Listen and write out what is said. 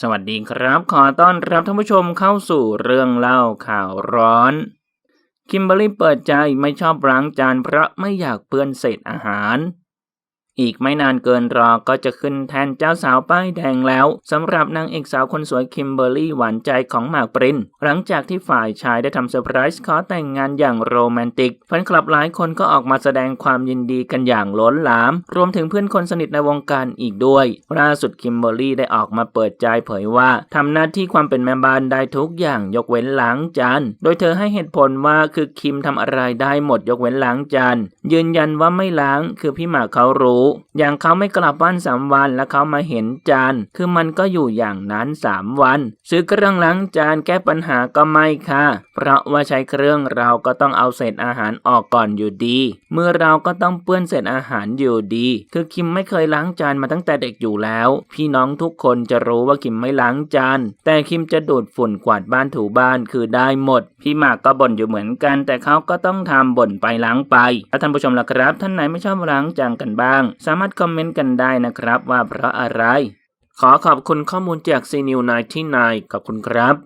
สวัสดีครับ ขอต้อนรับท่านผู้ชมเข้าสู่เรื่องเล่าข่าวร้อน คิมเบอรี่เปิดใจไม่ชอบล้างจานเพราะไม่อยากเปื้อนเศษอาหาร อีกไม่นานเกินรอก็จะขึ้นแทนเจ้าสาวป้ายแดงแล้วสำหรับนางเอกสาวคนสวยคิมเบอร์รี่หวานใจของหมากปรินหลังจากที่ฝ่ายชายได้ทำเซอร์ไพรส์ขอแต่งงานอย่างโรแมนติกแฟนคลับหลายคนก็ออกมาแสดงความยินดีกันอย่างล้นหลาม รวมถึงเพื่อนคนสนิทในวงการอีกด้วย ล่าสุดคิมเบอร์รี่ได้ออกมาเปิดใจเผยว่าทำหน้าที่ความเป็นแม่บ้านได้ทุกอย่างยกเว้นล้างจานโดยเธอให้เหตุผลว่าคือคิมทำอะไรได้หมดยกเว้นล้างจานยืนยันว่าไม่ล้าง คือพี่หมากเขารู้ อย่างเขาไม่กลับบ้านสามวันแล้วเขามาเห็นจาน คือมันก็อยู่อย่างนั้นสามวัน ซื้อเครื่องล้างจานแก้ปัญหาก็ไม่ค่ะ เพราะว่าใช้เครื่องเราก็ต้องเอาเศษอาหารออกก่อนอยู่ดี เมื่อเราก็ต้องเปื้อนเศษอาหารอยู่ดี คือคิมไม่เคยล้างจานมาตั้งแต่เด็กอยู่แล้ว พี่น้องทุกคนจะรู้ว่าคิมไม่ล้างจาน แต่คิมจะดูดฝุ่นกวาดบ้านถูบ้านคือได้หมด พี่หมากก็บ่นอยู่เหมือนกัน แต่เขาก็ต้องทำบ่นไปล้างไปแล้วท่านผู้ชมล่ะครับ ท่านไหนไม่ชอบล้างจางกันบ้าง สามารถคอมเมนต์กันได้นะครับว่าเพราะอะไร ขอขอบคุณข้อมูลจาก c n e w 99ขอบคุณครับ